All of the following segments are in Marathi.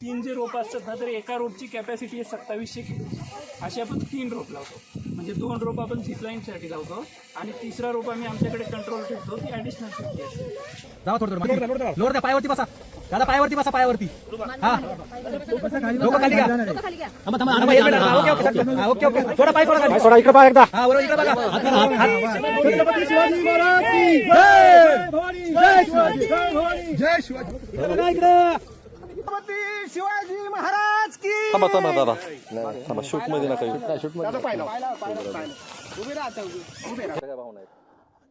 तीन जे रोप असतात ना तर एका रोपची कॅपॅसिटी आहे सत्तावीसशे किलो. असे आपण तीन रोप लावतो. म्हणजे दोन रोप आपण झिपलाईनसाठी लावतो आणि तिसरा रोप आम्ही आमच्याकडे कंट्रोल ठेवतो ती ॲडिशनल सेफ्टी असते. जावा थोडं थोडं लोड द्या पायावरती बसा. दादा पायावरती बसा पायावरती. हा. डोकं खाली घ्या. थांबा थांबा थांबा, एक मिनिट. हा, ओके ओके सर. हा, ओके ओके. थोडा पाय थोडा खाली. थोडा इकडे पाय एकदा. हा बरोबर इकडे बघा. हात करा, हात हात. छत्रपती शिवाजी महाराज की जय! जय! शिवाजी जय! शिवाजी बघा इकडं थांबा थांबा दादा. थांबा शूटमध्ये नका शूट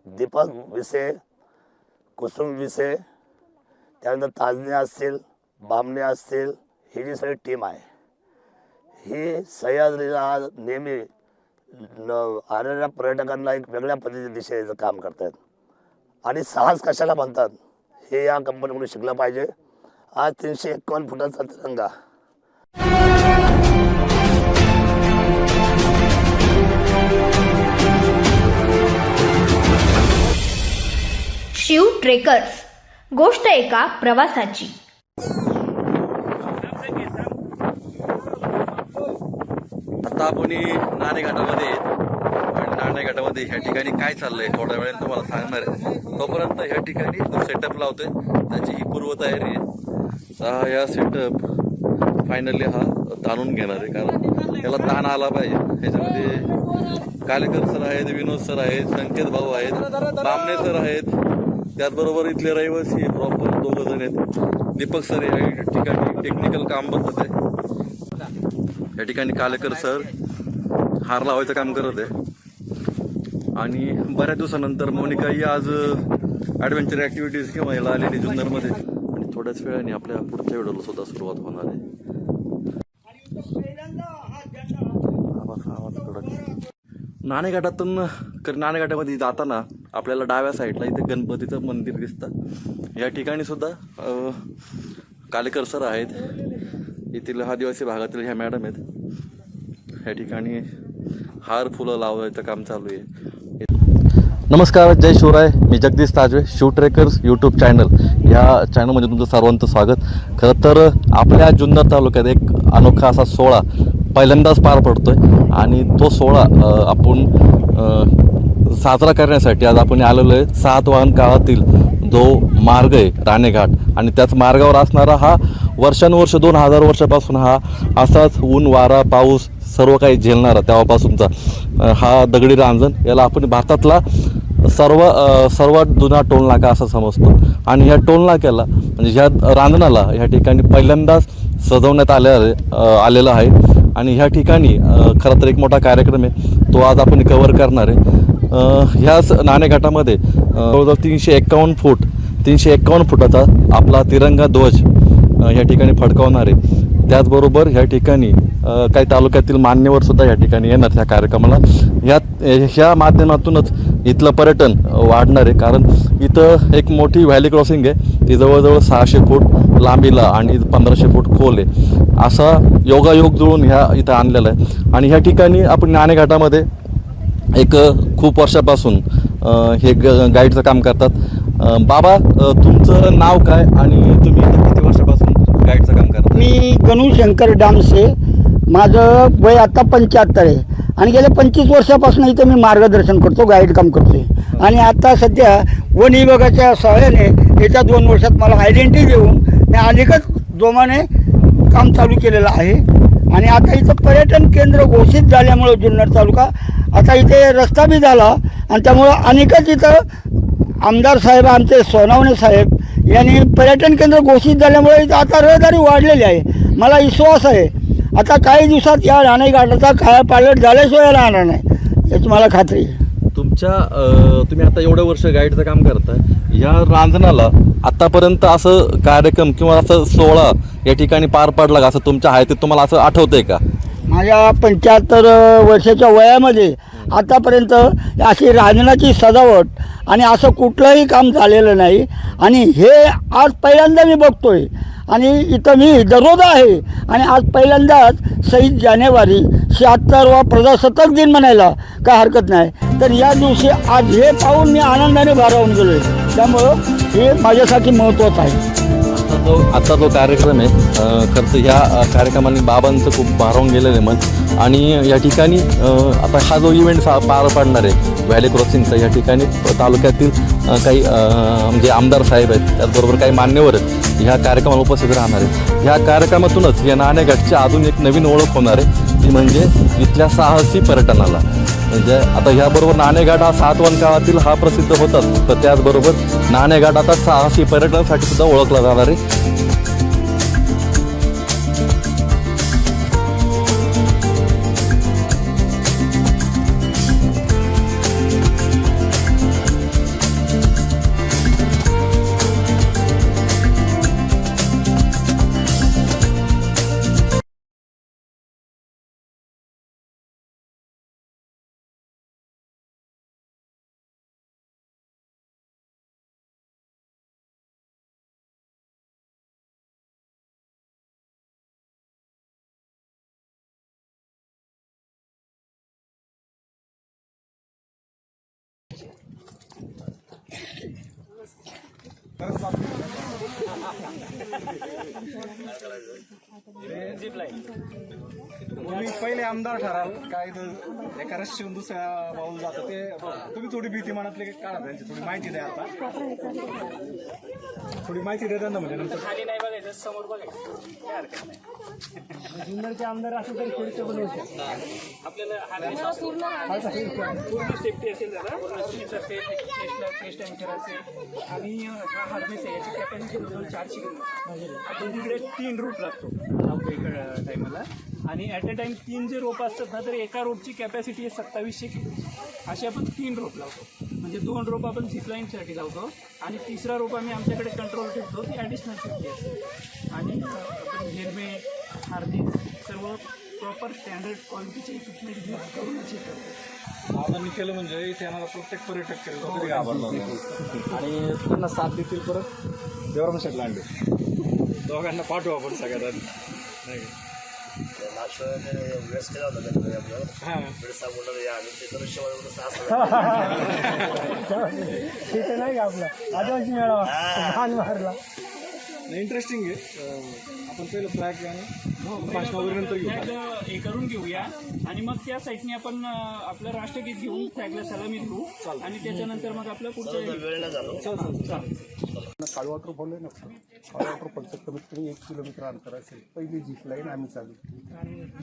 दीपक विसे कुसुम विसे त्यानंतर ताजने असतील बामणे असतील ही जी सगळी टीम आहे. ही सह्याद्रीला आज नेहमी न- आलेल्या पर्यटकांना एक वेगळ्या पद्धतीने दिशेचं काम करतात आणि साहस कशाला म्हणतात हे या कंपनीकडून शिकलं पाहिजे. आज तीनशे एकावन्न फुटाचा तिरंगा शिव ट्रेकर्स गोष्ट एका प्रवासाची आता आपण नाणेघाटामध्ये आहेत. ठाणे गटामध्ये ह्या ठिकाणी काय चाललंय थोड्या वेळेने तुम्हाला सांगणार आहे. तोपर्यंत ह्या ठिकाणी तो सेटअप लावतोय. त्याची ही पूर्वतयारी आहे. हा या सेटअप फायनली हा ताणून घेणार आहे. कारण याला ताण आला पाहिजे. ह्याच्यामध्ये कालेकर सर आहेत विनोद सर आहेत संकेत भाऊ आहेत बामणे सर आहेत. त्याचबरोबर इथले रहिवासी प्रॉपर दोघ जण आहेत. दीपक सर या ठिकाणी टेक्निकल काम बघत आहे. या ठिकाणी कालेकर सर हार लावायचं काम करत आहे. आणि बऱ्याच दिवसानंतर मोनिकाही आज ॲडव्हेंचर ॲक्टिव्हिटीज किंवा याला आलेली जुन्नरमध्ये. आणि थोड्याच वेळाने आपल्या पुढच्या व्हिडिओला सुद्धा सुरुवात होणार आहे. नाणेघाटातून नाणेघाटामध्ये जाताना आपल्याला डाव्या साईडला इथे गणपतीचं मंदिर दिसतं. या ठिकाणी सुद्धा कालेकर सर आहेत. येथील आदिवासी भागातील ह्या मॅडम आहेत. या ठिकाणी हार फुलं लावायचं काम चालू आहे. नमस्कार जय शिवराय. मी Jagdish Tajve Shiv trekkers YouTube channel या चॅनलमध्ये तुमचं सर्वांचं स्वागत. खरं तर आपल्या जुन्नर तालुक्यात एक अनोखा असा सोहळा पहिल्यांदाच पार पडतो आहे आणि तो सोहळा आपण साजरा करण्यासाठी आज आपण आलेलो आहे सातवाहन काळातील जो मार्ग आहे राणेघाट. आणि त्याच मार्गावर असणारा हा वर्षानुवर्ष दोन हजार वर्षापासून हा असाच ऊन वारा पाऊस सर्व काही झेलणारा तेव्हापासूनचा हा दगडी रांजण. याला आपण भारतातला सर्व सर्वात जुना टोल नाका असं समजतो. आणि ह्या टोल नाक्याला म्हणजे ह्या रांजणाला ह्या ठिकाणी पहिल्यांदाच सजवण्यात आल्या आलेलं आहे. आणि ह्या ठिकाणी खरं तर एक मोठा कार्यक्रम आहे. तो आज आपण कवर करणार आहे. ह्याच नाणेघाटामध्ये जवळजवळ तीनशे एक्कावन्न फूट तीनशे एक्कावन्न फुटाचा आपला तिरंगा ध्वज ह्या ठिकाणी फडकावणार आहे. त्याचबरोबर ह्या ठिकाणी काही तालुक्यातील मान्यवरसुद्धा ह्या ठिकाणी येणार ह्या कार्यक्रमाला. ह्या ह्या माध्यमातूनच इथलं पर्यटन वाढणार आहे. कारण इथं एक मोठी व्हॅली क्रॉसिंग आहे. ती जवळजवळ सहाशे फूट लांबीला आणि पंधराशे फूट खोल आहे. असा योगायोग जुळून ह्या इथं आणलेला आहे. आणि ह्या ठिकाणी आपण नाणेघाटामध्ये एक खूप वर्षापासून हे ग गाईडचं काम करतात. बाबा तुमचं नाव काय आणि तुम्ही किती वर्षापासून गाईडचं काम करता? मी गणू शंकर डामसे. माझं वय आता पंच्याहत्तर आहे. आणि गेल्या पंचवीस वर्षापासून इथं मी मार्गदर्शन करतो गाईड काम करतोय. आणि आता सध्या वन विभागाच्या सहाय्याने येत्या दोन वर्षात मला आयडेंटिटी देऊन मी अनेकच जोमाने काम चालू केलेलं आहे. आणि आता इथं पर्यटन केंद्र घोषित झाल्यामुळं जुन्नर तालुका आता इथे रस्ता बी झाला आणि त्यामुळं अनेकच इथं आमदार साहेब आमचे सोनावणे साहेब यांनी पर्यटन केंद्र घोषित झाल्यामुळे इथं आता रहदारी वाढलेली आहे. मला विश्वास आहे आता काही दिवसात या राणे घाटाचा काळा पालट झाल्याशिवाय राहणार नाही. याची मला खात्री आहे. तुमच्या अ, तुम्ही आता एवढं वर्ष गाईडचं काम करताय. या रांजणाला आतापर्यंत असं कार्यक्रम किंवा असं सोहळा या ठिकाणी पार पडला का? असं तुमच्या हायतीत तुम्हाला असं आठवतंय का? माझ्या पंच्याहत्तर वर्षाच्या वयामध्ये आतापर्यंत अशी रांजणाची सजावट आणि असं कुठलंही काम झालेलं नाही. आणि हे आज पहिल्यांदा मी बघतोय. आणि इथं मी दररोज आहे. आणि आज पहिल्यांदाच सव्वीस जानेवारी शहात्तरवा प्रजासत्ताक दिन म्हणायला काय हरकत नाही. तर या दिवशी आज हे पाहून मी आनंदाने भारावून गेलो आहे त्यामुळं हे माझ्यासाठी महत्त्वाचं आहे. आता जो आत्ता जो कार्यक्रम आहे. खरं तर ह्या कार्यक्रमाने बाबांचं खूप भारावून गेलेलं आहे मन. आणि या ठिकाणी आता हा जो इव्हेंट पार पाडणार आहे व्हॅली क्रॉसिंगचा या ठिकाणी तालुक्यातील काही म्हणजे आमदार साहेब आहेत त्याचबरोबर काही मान्यवर आहेत. ह्या कार्यक्रमाला उपस्थित राहणार आहेत. ह्या कार्यक्रमातूनच या नाणेघाटची अजून एक नवीन ओळख होणार आहे ती म्हणजे इथल्या साहसी पर्यटनाला. म्हणजे आता ह्याबरोबर नाणेघाट हा सातवन काळातील हा प्रसिद्ध होताच तर त्याचबरोबर नाणेघाट आता साहसी पर्यटनासाठी सुद्धा ओळखला जाणार आहे. तुम्ही पहिले आमदार ठराल. काय तर एका रस्त्यावरून दुसऱ्या बाजूला जातं ते. तुम्ही थोडी भीती मनातली काढा त्यांची थोडी माहिती द्या आता. थोडी माहिती द्या त्यांना म्हणजे नंतर. खाली नाही बघायचं समोर बघायचं. काय हरकत नाही. जुन्नरचे आमदार असं तरी कॉन्स्टेबल होते आपल्याला पूर्ण सेफ्टी असेल जरा. शीस असेल टेस्ट अँकर असेल. आणि हा हार्नेस आहे याची कॅपॅसिटी चारशे किलो. आपण तिकडे तीन रूट लागतो. लावतो एका टायमाला. आणि ॲट अ टाइम तीन जे रोप असतात ना तर एका रोपची कॅपॅसिटी आहे सत्तावीसशे किलो. असे आपण तीन रोप लावतो. म्हणजे दोन रोप आपण झिपलाईनसाठी लावतो. आणि तिसरा रोप आम्ही आमच्याकडे कंट्रोल ठेवतो ती ॲडिशनल सेफ्टी असते. आणि आपण हेल्मेट हार्नेस सर्व प्रॉपर स्टँडर्ड क्वालिटीचे इक्विपमेंट यूज करूनच हे करतो. आपण केलं म्हणजे इथे आम्हाला प्रत्येक पर्यटक घाबरला नाही. आणि त्यांना साथ देतील परत. देवराम लांडे. दोघांना पाठवू आपण सगळ्यात आधी नाही केला होता हां. तिथे नाही आपला? आदिवासी मेळावा. मारला नाही इंटरेस्टिंग आहे. अं, आपण पहिलं फ्लॅग आणि भाषण वगैरे नंतर घेऊ. हे करून घेऊया. आणि मग त्या साईडने आपण अ, आपलं राष्ट्रगीत घेऊन फ्लॅगला सलामी देऊ आणि त्याच्यानंतर मग आपलं पुढचं वेळ नाही काळवाटर बोलले ना. काळवाटर पडतं कमीत कमी एक किलोमीटर अंतर असेल. पहिली जीप लाईन आम्ही चालू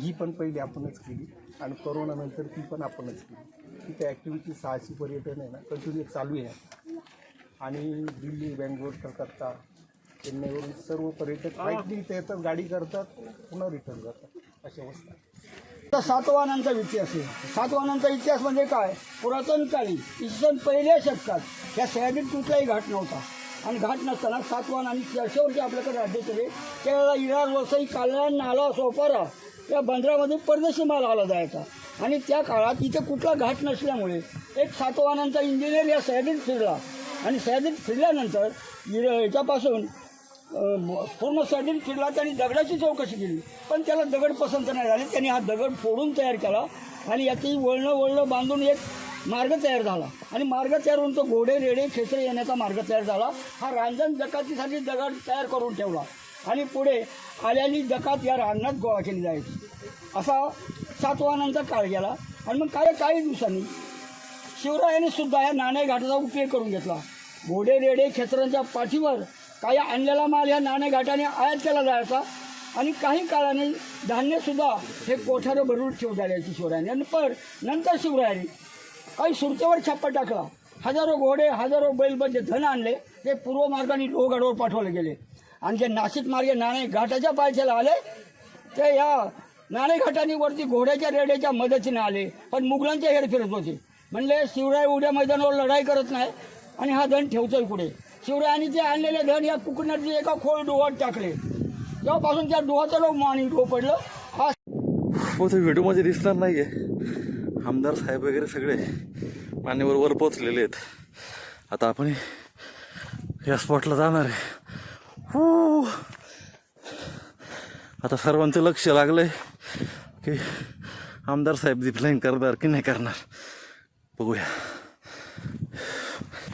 ही पण पहिली आपणच केली. आणि कोरोनानंतर ती पण आपणच केली. तिथे ॲक्टिव्हिटी साहसी पर्यटन आहे ना कंटिन्यू चालू आहे. आणि दिल्ली बँगलोर कलकत्ता चेन्नईवरून सर्व पर्यटक बाईकने इथे येतात गाडी करतात पुन्हा रिटर्न जातात अशा अवस्था. तर सातवाहनांचा इतिहास आहे. सातवाहनांचा इतिहास म्हणजे काय? पुरातन काळी इसवी पहिल्या शतकात या सह्याद्रीत कुठलाही घाट नव्हता. आणि घाट नसताना सातवान आणि चारशेवरचे आपल्याकडे राज्य केले त्यावेळेला इराग वसई काल्याण नाला सोपारा या बंदरामध्ये परदेशी माल आला जायचा. आणि त्या काळात इथे कुठला घाट नसल्यामुळे एक सातवाहनांचा इंजिनियर या सह्याद्रीत फिरला. आणि सह्याद्रीत फिरल्यानंतर इर याच्यापासून पूर्ण सडीन फिरला त्यांनी दगडाची चौकशी केली. पण त्याला दगड पसंत नाही झाले. त्यांनी हा दगड फोडून तयार केला. आणि याची वळणं वळणं बांधून एक मार्ग तयार झाला. आणि मार्ग तयार होऊन तो घोडे रेडे खेचरे येण्याचा मार्ग तयार झाला. हा रांजण जकातीसाठी दगड तयार करून ठेवला. आणि पुढे आल्यानी जकात या रांगणात गोळा केली जायची असा सातवाहनांचा काळ गेला. आणि मग काय काही दिवसांनी शिवरायाने सुद्धा या नाणे घाटाचा उपयोग करून घेतला. घोडे रेडे खेचरांच्या पाठीवर काही आणलेला माल या नाणे घाटाने आयात केला जायचा. आणि काही काळाने धान्यसुद्धा हे कोठारं भरून ठेवता यायची शिवरायाने. आणि पण नंतर शिवरायाने काही सुरतेवर छापा टाकला. हजारो घोडे हजारो बैलबंद जे धन आणले. ते पूर्व मार्गाने लोहगडावर पाठवले गेले. आणि जे नाशिक मार्गे नाणे घाटाच्या पायथ्याला आले ते या नाणेघाटाने वरती घोड्याच्या रेड्याच्या मदतीने आले. पण मुघलांचे हेर फिरत होते. म्हणले शिवराय उड्या मैदानावर लढाई करत नाही आणि हा धन ठेवतोय पुढे. शिवरायाने ते आणलेले धन या कुकणाचे एका खोल डोहात टाकले. तेव्हापासून त्या डोहाचं लोक आणि डोह पडलं हा हो व्हिडिओमध्ये दिसणार नाही आहे आमदार साहेब वगैरे सगळे मान्यवर वर पोचलेले आहेत. आता आपण या स्पॉटला जाणार आहे. हो आता सर्वांचं लक्ष लागलंय की आमदार साहेब झिपलाईन करणार की नाही करणार. बघूया.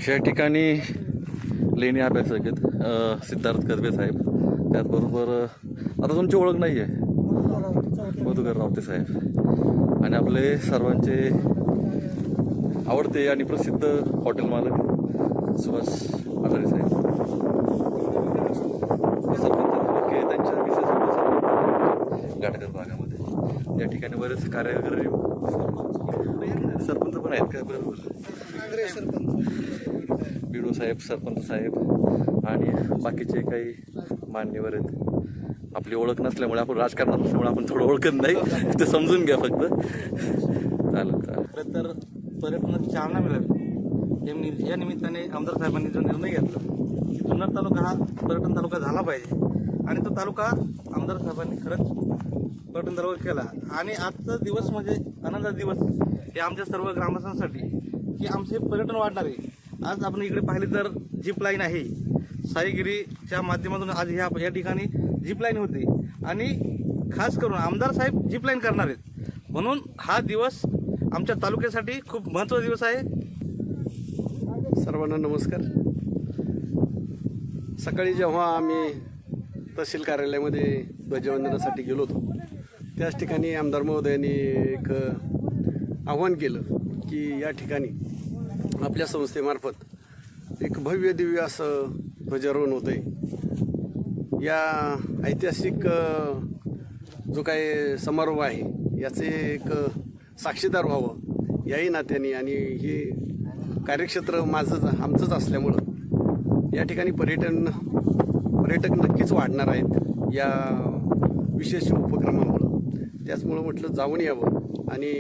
या ठिकाणी लेणी अभ्यासक आहेत सिद्धार्थ कदबे साहेब. त्याचबरोबर आता तुमची ओळख नाही आहे मधुकर रावते साहेब. आणि आपले सर्वांचे आवडते आणि प्रसिद्ध हॉटेल मालक सुभाष आढारे साहेब. सरपंच त्यांच्या विशेष घाटकर भागामध्ये. या ठिकाणी बरेच कार्यकर्ते सरपंच पण आहेत का? बरोबर बिडो साहेब सरपंच साहेब आणि बाकीचे काही मान्यवर आहेत. आपली ओळख नसल्यामुळे आपण राजकारणात नसल्यामुळे आपण थोडं ओळखत नाही. ते समजून घ्या फक्त. चालेल चालेल. तर पर्यटनाची चालना मिळावी या या निमित्ताने आमदार साहेबांनी जो निर्णय घेतला की जुन्नर तालुका हा पर्यटन तालुका झाला पाहिजे. आणि तो तालुका आमदार साहेबांनी खरंच पर्यटन तालुका केला. आणि आजचा दिवस म्हणजे आनंदाचा दिवस हे आमच्या सर्व ग्रामस्थांसाठी की आमचे पर्यटन वाढणार. आहे आज आपण इकडे पाहिले तर जीप लाईन आहे. साईगिरीच्या माध्यमातून आज ह्या या ठिकाणी जीप लाईन होती. आणि खास करून आमदार साहेब जीप लाईन करणार आहेत. म्हणून हा दिवस आमच्या तालुक्यासाठी खूप महत्त्वाचा दिवस आहे. सर्वांना नमस्कार. सकाळी जेव्हा आम्ही तहसील कार्यालयामध्ये ध्वजवंदनासाठी गेलो होतो त्याच ठिकाणी आमदार महोदयांनी एक आव्हान केलं की या ठिकाणी आपल्या संस्थेमार्फत एक भव्य दिव्य असं ध्वजारोहण होतं आहे या ऐतिहासिक जो काही समारोह आहे याचे एक साक्षीदार व्हावं याही नात्याने आणि हे कार्यक्षेत्र माझंच आमचंच असल्यामुळं या ठिकाणी पर्यटन पर्यटक नक्कीच वाढणार आहेत या विशेष उपक्रमामुळं. त्याचमुळं म्हटलं जाऊन यावं आणि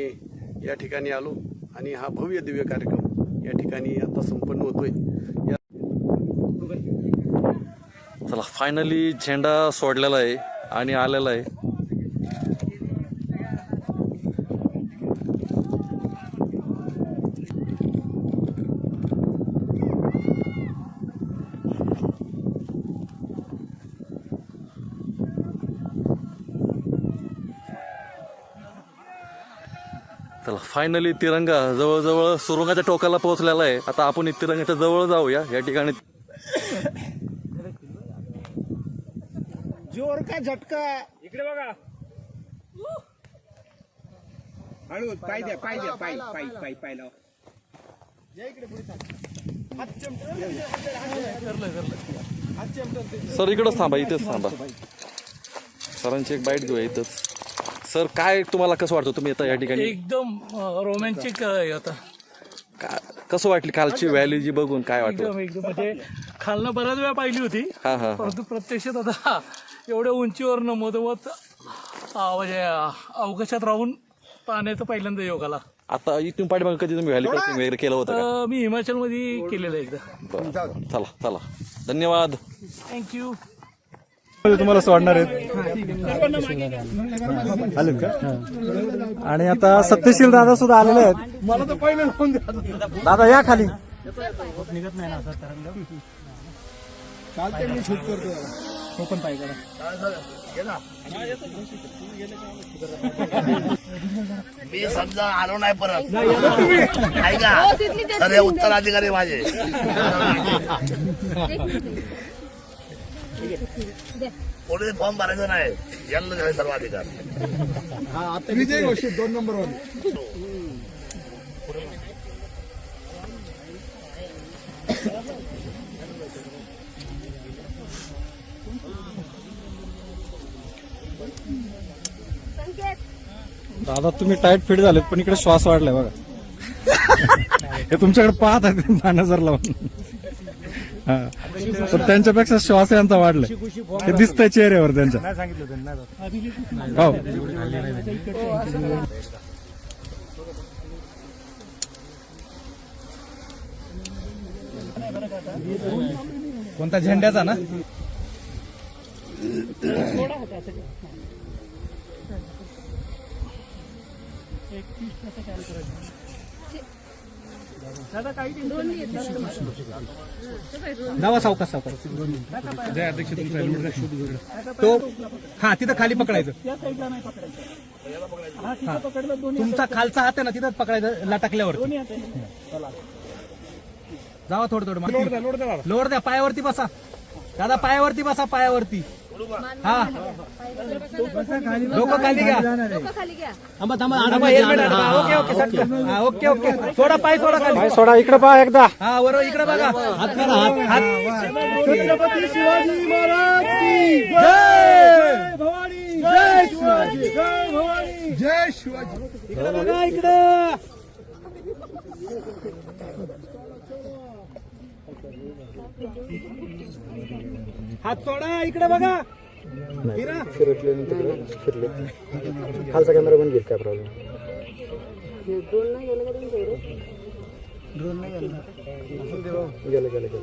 या ठिकाणी आलो आणि हा भव्य दिव्य कार्यक्रम या ठिकाणी आता संपन्न होतोय. या चला फायनली झेंडा सोडलेला आहे आणि आलेला आहे. चला फायनली तिरंगा जवळजवळ सुरुंगाच्या टोकाला पोहोचलेला आहे. आता आपण तिरंगाच्या जवळ जाऊया. या ठिकाणी का झटका? इकडे बघा. हळू पाय द्या पाय द्या पाय पाय पाय पाय लाव. सर इकडंच थांबा इथेच थांबा. सरांची एक बाईट घेऊया इथंच. सर काय तुम्हाला कसं वाटतं? तुम्ही आता या ठिकाणी? एकदम रोमॅन्टिक होता का- कसं वाटली कालची व्हॅली जी बघून काय वाटलं? एकदम एकदम. म्हणजे खालनं बऱ्याच वेळा पाहिली होती. हा हा हा. परंतु प्रत्यक्षात आता एवढ्या उंचीवर मधोमध म्हणजे अवकाशात राहून पाहण्याचं पहिल्यांदा योग आला आता इथून पाठीमागे कधी तुम्ही वगैरे केलं होतं का? अ, मी हिमाचलमध्ये केलेलं आहे एकदा. बरं. चला चला. धन्यवाद. थँक्यू तुम्हाला सोडणार आहेत आलेत का? आणि आता सत्यशील दादा सुद्धा आलेले आहेत. मला तर पहिले दादा या खाली. मी समजा आलो नाही परत. ऐका. तर हे उत्तराधिकारी माझे. कोणी फॉर्म भरायचा नाही. यांना झाले सर्व अधिकार विजय घोषित दोन नंबर दादा तुम्ही टाईट फिट झालेत पण इकडे श्वास वाढलाय बघा. हे तुमच्याकडे पाहत आहेत नजर लावून. हा. तर त्यांच्यापेक्षा श्वास यांचा वाढलाय. हे दिसतंय चेहऱ्यावर त्यांच्या. हो. कोणता झेंड्याचा ना? दादा काही टेन्शन नाही. जावा सावकाश सावकाश तो हा तिथं खाली पकडायचं त्या साईडला नाही पकडायचं हा तिथं पकडलं दोन्ही तुमचा खालचा हात आहे ना तिथंच पकडायचं लटकल्यावर दोन्ही. जावा थोडं थोडं मागे. लोड द्या पायावरती बसा दादा पायावरती बसा पायावरती हा। लोक खाली घ्या थांबा थांबा थांबा. ओके ओके हा, ओके ओके। सोडा पाय सोडा खाली। सोडा इकडे पहा एकदा। हा बरोबर इकडे बघा। हात करा हात हात। छत्रपती शिवाजी महाराज की जय! भवानी जय शिवाजी। जय भवानी। जय शिवाजी। इकडे बघा इकडे। हात सोडा इकडे बघा. फिरा खालचा कॅमेरा बंद घेईल काय प्रॉब्लेम गेलं गेलं गेलं.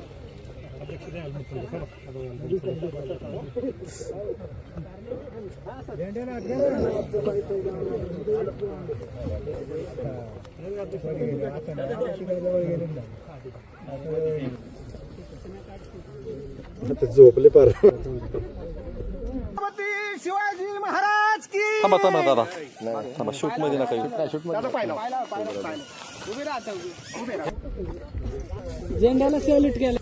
झोपले पार. छत्रपती शिवाजी महाराज की थांबा थांबा दादा. थांबा शूटमध्ये नका शूट झेंड्याला सॅल्यूट केलं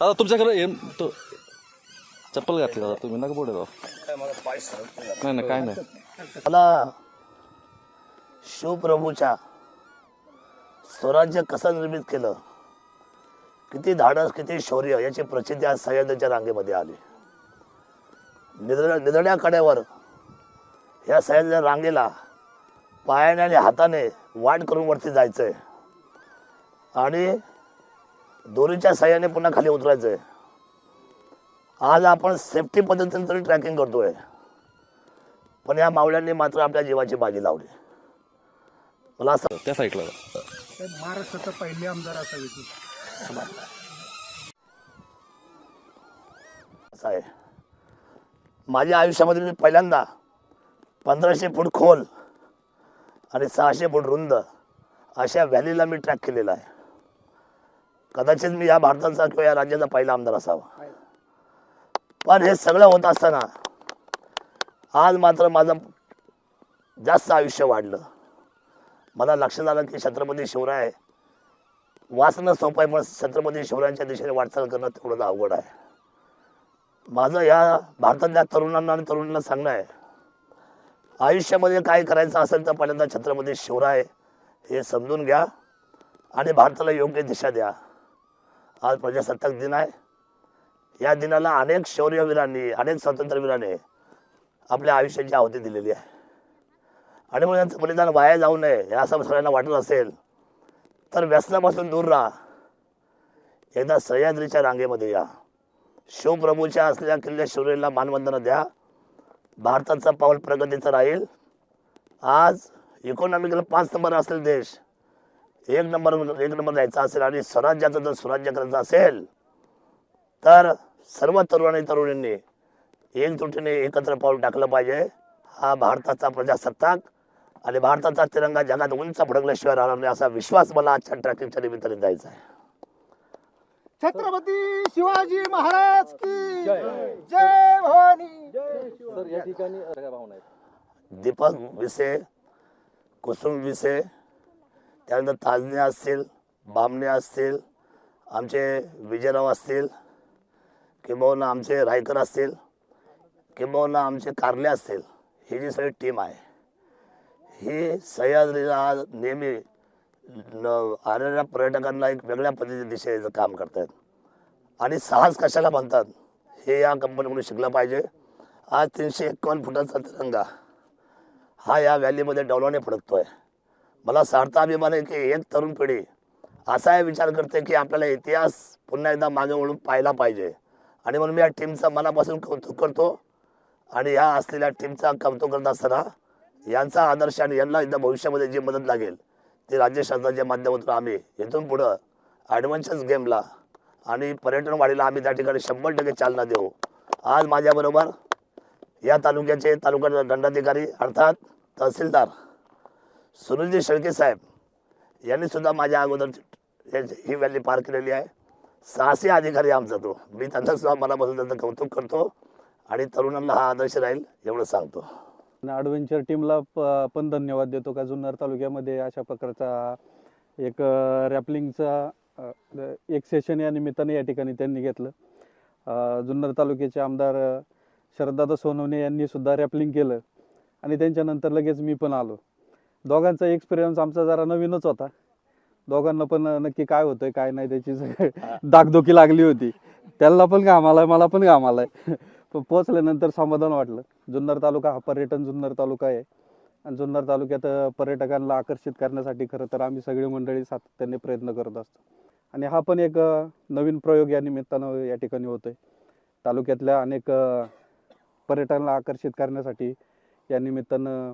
दादा तुमच्याकडे तो चप्पल घातली दादा तुम्ही नका पुढे जाऊ. नाही नाही काय नाही. मला शिवप्रभूच्या स्वराज्य कसं निर्मित केलं? किती धाडस किती शौर्य याची प्रचिती आज सह्याद्रीच्या रांगेमध्ये आली. निधड्या निधड्या कड्यावर या सह्याद्रीच्या रांगेला पायाने आणि हाताने वाट करून वरती जायचंय. आणि दोरीच्या सहाय्याने पुन्हा खाली उतरायचंय. आज आपण सेफ्टी पद्धतीने तरी ट्रॅकिंग करतोय. पण या मावळ्यांनी मात्र आपल्या जीवाची बाजी लावली. मला असं त्या साईडला महाराष्ट्राचा पहिले आमदार असावे की असं आहे. माझ्या आयुष्यामध्ये मी पहिल्यांदा पंधराशे फूट खोल आणि सहाशे फूट रुंद अशा व्हॅलीला मी ट्रॅक केलेला आहे. कदाचित मी या भारताचा किंवा या राज्याचा पहिला आमदार असावा. पण हे सगळं होत असताना आज मात्र माझं जास्त आयुष्य वाढलं. मला लक्षात आलं की छत्रपती शिवराय वाचणं सोपं आहे पण छत्रपती शिवरायांच्या दिशेने वाटचाल करणं तेवढंच अवघड आहे. माझं या भारतातल्या तरुणांना आणि तरुणींना सांगणं आहे आयुष्यामध्ये काय करायचं असेल तर पहिल्यांदा छत्रपती शिवराय हे समजून घ्या आणि भारताला योग्य दिशा द्या. आज प्रजासत्ताक दिन आहे. या दिनाला अनेक शौर्यवीरांनी अनेक स्वातंत्र्यवीरांनी आपल्या आयुष्याची आहुती दिलेली आहे. आणि मग यांचं बलिदान वाया जाऊ नये हे असं सगळ्यांना वाटत असेल तर व्यसनापासून दूर राहा. एकदा सह्याद्रीच्या रांगेमध्ये या. शिवप्रभूच्या असलेल्या किल्ल्या शौर्यला मानवंदना द्या. भारताचा पाऊल प्रगतीचा राहील. आज इकॉनॉमिकल पाच नंबर असेल देश. एक नंबर एक नंबर द्यायचा असेल आणि स्वराज्याचं जर स्वराज्य करायचं असेल तर सर्व तरुण आणि तरुणींनी एकजुटीने एकत्र पाऊल टाकलं पाहिजे. हा भारताचा प्रजासत्ताक आणि भारताचा तिरंगा जगात उंच फडकल्याशिवाय राहणार नाही असा विश्वास मला आजच्या ट्रॅकिंगच्या निमित्ताने द्यायचा आहे. छत्रपती शिवाजी महाराज की जय. भवानी. सर या ठिकाणी काय भावना आहेत. दीपक विसे कुसुम विसे त्यानंतर ताजने असतील बामणे असतील आमचे विजयराव असतील किंबहुना आमचे रायकर असतील किंबहुना आमचे कारले असतील ही जी सगळी टीम आहे ही सह्याद्रीला आज नेहमी न- आलेल्या पर्यटकांना एक वेगळ्या पद्धतीने दिशेचं काम करतात आणि साहस कशाला म्हणतात हे या कंपनीकडून शिकलं पाहिजे. आज तीनशे एकावन्न फुटाचा तिरंगा हा या व्हॅलीमध्ये डौलाने आहे मला सार्थ अभिमान आहे की एक तरुण पिढी असा विचार करते की आपल्याला इतिहास पुन्हा एकदा मागे वळून पाहिला पाहिजे. आणि म्हणून मी या टीमचा मनापासून कौतुक करतो. आणि या असलेल्या टीमचा कौतुक करत असताना यांचा आदर्श आणि यांना एकदा भविष्यामध्ये जी मदत लागेल ती राज्य शासनाच्या माध्यमातून आम्ही इथून पुढं ॲडव्हेंचर्स गेमला आणि पर्यटन वाढीला आम्ही त्या ठिकाणी शंभर टक्के चालना देऊ. आज माझ्याबरोबर या तालुक्याचे तालुका दंडाधिकारी अर्थात तहसीलदार सुनीलजी शेळके साहेब यांनी सुद्धा माझ्या अगोदर ही व्हॅली पार केलेली आहे. साहसी अधिकारी आमचा तो. मी त्यांचा सुद्धा मनापासून त्यांचं कौतुक करतो आणि तरुणांना हा आदर्श राहील एवढं सांगतो. ॲडव्हेंचर टीमला प- पण धन्यवाद देतो का जुन्नर तालुक्यामध्ये अशा प्रकारचा एक रॅपलिंगचा एक सेशन या निमित्ताने या ठिकाणी त्यांनी घेतलं. जुन्नर तालुक्याचे आमदार श्रद्धादा शरददादा सोनवणे यांनी सुद्धा रॅपलिंग केलं. आणि त्यांच्यानंतर लगेच मी पण आलो. दोघांचा एक्सपिरियन्स आमचा जरा नवीनच होता. दोघांना पण नक्की काय होतंय काय नाही त्याची सगळी दागदोकी लागली होती. त्यांना पण घाम आलाय मला पण घाम आलाय. पण पोचल्यानंतर समाधान वाटलं. जुन्नर तालुका हा पर्यटन जुन्नर तालुका आहे. आणि जुन्नर तालुक्यात पर्यटकांना आकर्षित करण्यासाठी खरं तर आम्ही सगळी मंडळी सातत्याने प्रयत्न करत असतो. आणि हा पण एक नवीन प्रयोग या निमित्तानं या ठिकाणी होतोय. तालुक्यातल्या अनेक पर्यटनाला आकर्षित करण्यासाठी या निमित्तानं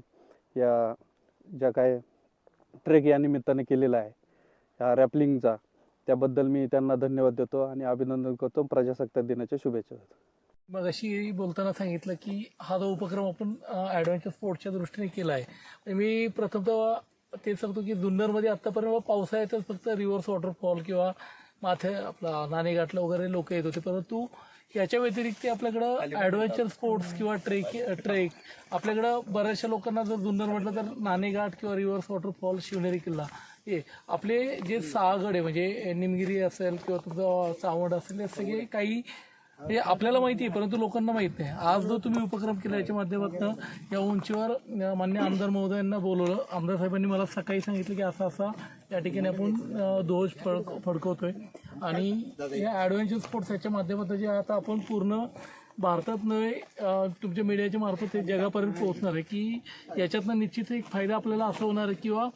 या ज्या काय ट्रेक या निमित्ताने केलेला आहे ह्या रॅपलिंगचा. त्याबद्दल मी त्यांना धन्यवाद देतो आणि अभिनंदन करतो. प्रजासत्ताक दिनाच्या शुभेच्छा देतो. मग अशी बोलताना सांगितलं की हा जो उपक्रम आपण ॲडव्हेंचर स्पोर्ट्सच्या दृष्टीने केला आहे म्हणजे मी प्रथमतः ते सांगतो की जुन्नरमध्ये आत्तापर्यंत पावसाळ्यातच फक्त रिव्हर्स वॉटरफॉल किंवा माथे आपला नाणेघाटला वगैरे लोक येत होते. परंतु याच्या व्यतिरिक्त आपल्याकडं ॲडव्हेंचर स्पोर्ट्स किंवा ट्रेक ट्रेक आपल्याकडं बऱ्याचशा लोकांना जर जुन्नर म्हटलं तर नाणेघाट किंवा रिव्हर्स वॉटरफॉल शिवनेरी किल्ला आपले जे सहा गड आहे म्हणजे निमगिरी असेल किंवा तुमचं चावंड असेल हे सगळे काही हे आपल्याला माहिती आहे परंतु लोकांना माहीत नाही. आज जो तुम्ही उपक्रम केला याच्या माध्यमातून या उंचीवर मान्य आमदार महोदयांना बोलवलं. आमदार साहेबांनी मला सकाळी सांगितलं की असा असा या ठिकाणी आपण ध्वज फडक फडकवतोय. आणि या ॲडव्हेंचर स्पोर्ट्स याच्या माध्यमातून जे आता आपण पूर्ण भारतात नव्हे तुमच्या मीडियाच्या मार्फत ते जगापर्यंत पोहोचणार आहे की याच्यातनं निश्चित एक फायदा आपल्याला असा होणार आहे किंवा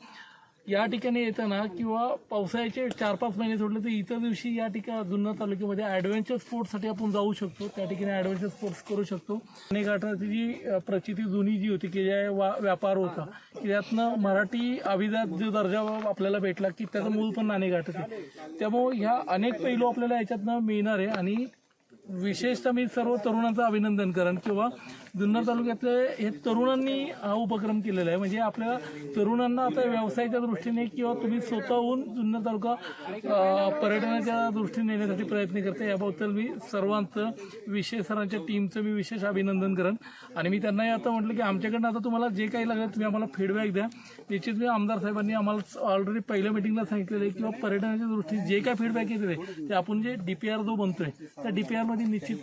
या ठिकाणी येताना किंवा पावसाळ्याचे चार पाच महिने सोडले तर इतर दिवशी या ठिकाणी जुन्नर तालुक्यामध्ये ॲडव्हेंचर स्पोर्ट्ससाठी आपण जाऊ शकतो. त्या ठिकाणी ॲडव्हेंचर स्पोर्ट्स करू शकतो. अनेक घाटाची जी प्रचिती जुनी जी होती की ज्या वा व्यापार होता की त्यातनं मराठी अभिजात जो दर्जा आपल्याला भेटला की त्याचं मूल पण नाणे गाठते त्यामुळं ह्या अनेक पैलू आपल्याला याच्यातनं मिळणार आहे आणि विशेषतः मी सर्व तरुणांचं अभिनंदन करेन किंवा जुन्नर तालुक्यातले हे तरुणांनी हा उपक्रम केलेला आहे. म्हणजे आपल्या तरुणांना आता व्यवसायाच्या दृष्टीने किंवा तुम्ही स्वतःहून जुन्नर तालुका पर्यटनाच्या दृष्टीने नेण्यासाठी प्रयत्न करते याबद्दल मी सर्वांचं विशेष सरांच्या टीमचं मी विशेष अभिनंदन करेन. आणि मी त्यांनाही आता म्हटलं की आमच्याकडनं आता तुम्हाला जे काही लागेल तुम्ही आम्हाला फीडबॅक द्या. निश्चित मी आमदार साहेबांनी आम्हाला ऑलरेडी पहिल्या मिटिंगला सांगितलेलं आहे किंवा पर्यटनाच्या दृष्टीने जे काय फीडबॅक येते ते आपण जे डी पी आर जो बनतोय त्या डी पी आर मध्ये निश्चित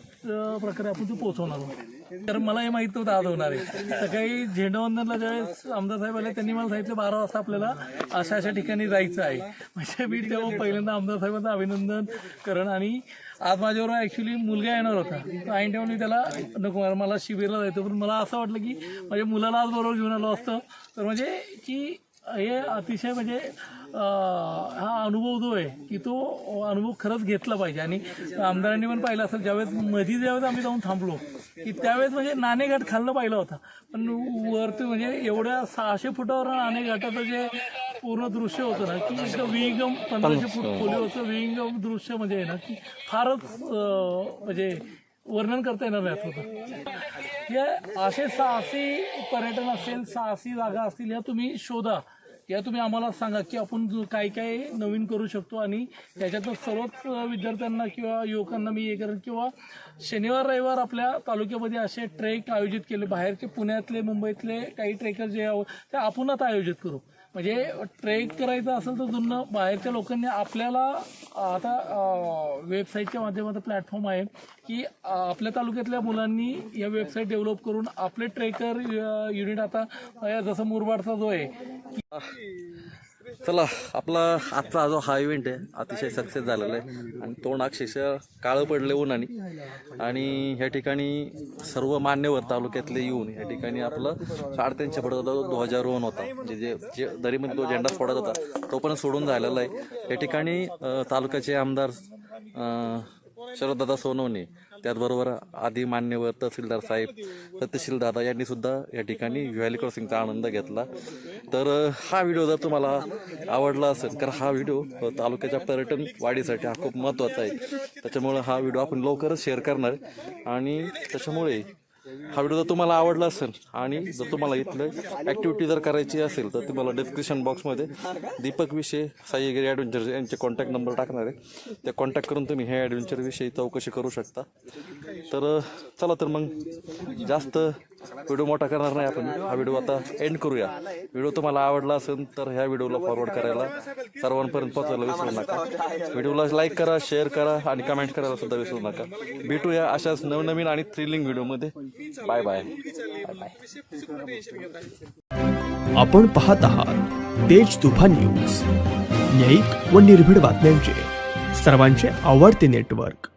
प्रकारे आपण ते पोहोचवणार आहोत. तर मला हे माहीत नव्हतं आज होणार आहे. सकाळी झेंडावंदनला ज्यावेळेस आमदार साहेब आले त्यांनी मला सांगितलं बारा वाजता आपल्याला अशा अशा ठिकाणी जायचं आहे. म्हणजे मी तेव्हा पहिल्यांदा आमदार साहेबांचं अभिनंदन करण आणि आज माझ्यावर ॲक्च्युली मुलगा येणार होता. तर ऐन मी त्याला नको मला- मला शिबिरला जायचं पण मला असं वाटलं की माझ्या मुलाला आज बरोबर घेऊन आलो असतं. तर म्हणजे की हे अतिशय म्हणजे हा अनुभव जो आहे की तो अनुभव खरंच घेतला पाहिजे. आणि आमदारांनी पण पाहिलं असेल ज्यावेळेस मधी ज्यावेळेस आम्ही जाऊन थांबलो की त्यावेळेस म्हणजे नाणेघाट खाल्लं पाहिलं होता. पण वरती म्हणजे एवढ्या सहाशे फुटावर नाणेघाटाचं जे पूर्ण दृश्य होतं ना की एकदम पंधराशे फूट खोलीवरचं विहंगम दृश्य म्हणजे आहे ना की फारच म्हणजे वर्णन करता येणार नाही आता. या असे साहसी पर्यटन असेल साहसी जागा असतील या तुम्ही शोधा. या तुम्ही आम्हाला सांगा की आपण काय काय नवीन करू शकतो आणि त्याच्यातच सर्वच विद्यार्थ्यांना किंवा युवकांना मी हे करेन किंवा शनिवार रविवार आपल्या तालुक्यामध्ये असे ट्रेक आयोजित केले. बाहेरचे पुण्यातले मुंबईतले काही ट्रेकर जे आहो ते आपण आता आयोजित करू. म्हणजे ट्रेक करायचं असेल तर जुनं बाहेरच्या लोकांनी आपल्याला आता वेबसाईटच्या माध्यमातून प्लॅटफॉर्म आहे की आपल्या तालुक्यातल्या मुलांनी या वेबसाईट डेव्हलप करून आपले ट्रेकर युनिट आता जसं मुरबाडचा जो आहे चला आपला आजचा जो हा इव्हेंट आहे अतिशय सक्सेस झालेला आहे. आणि तोंड अक्षरशः काळं पडले उन्हाने. आणि ह्या ठिकाणी सर्व मान्यवर तालुक्यातले येऊन या ठिकाणी आपलं साडेतीनशे फुटाचा जो ध्वजारोहण होता म्हणजे जे जे दरीमध्ये जो झेंडा फोडत होता तो पण सोडून झालेला आहे. या ठिकाणी तालुक्याचे आमदार शरददादा सोनवणे त्याचबरोबर आधी मान्यवर तहसीलदार साहेब सत्यशील दादा यांनी सुद्धा या ठिकाणी व्हॅली क्रॉसिंगचा आनंद घेतला. तर हा व्हिडिओ जर तुम्हाला आवडला असेल तर हा व्हिडिओ तालुक्याच्या पर्यटन वाढीसाठी हा खूप महत्त्वाचा आहे. त्याच्यामुळे हा व्हिडिओ आपण लवकरच शेअर करणार आणि त्याच्यामुळे हा व्हिडिओ जर तुम्हाला आवडला असेल आणि जर तुम्हाला इथलं ॲक्टिव्हिटी जर करायची असेल तर तुम्हाला डिस्क्रिप्शन बॉक्समध्ये दीपक विषय साईगिरी ॲडव्हेंचर यांचे कॉन्टॅक्ट नंबर टाकणार आहे. त्या कॉन्टॅक्ट करून तुम्ही हे ॲडव्हेंचरविषयी चौकशी करू शकता. तर चला तर मग जास्त व्हिडिओ मोठा करणार नाही आपण. हा व्हिडिओ आता एंड करूया. व्हिडिओ तुम्हाला आवडला असेल तर ह्या व्हिडिओला फॉरवर्ड करायला सर्वांपर्यंत पोहोचायला विसरू नका. व्हिडिओला लाईक करा शेअर करा आणि कमेंट करायला सुद्धा विसरू नका. भेटूया अशाच नवनवीन आणि थ्रिलिंग व्हिडिओमध्ये बाय बाय आपण पाहत आहात तेज तुफान न्यूज न्यायिक व निर्भीड बातम्यांचे. सर्वांचे आवडते नेटवर्क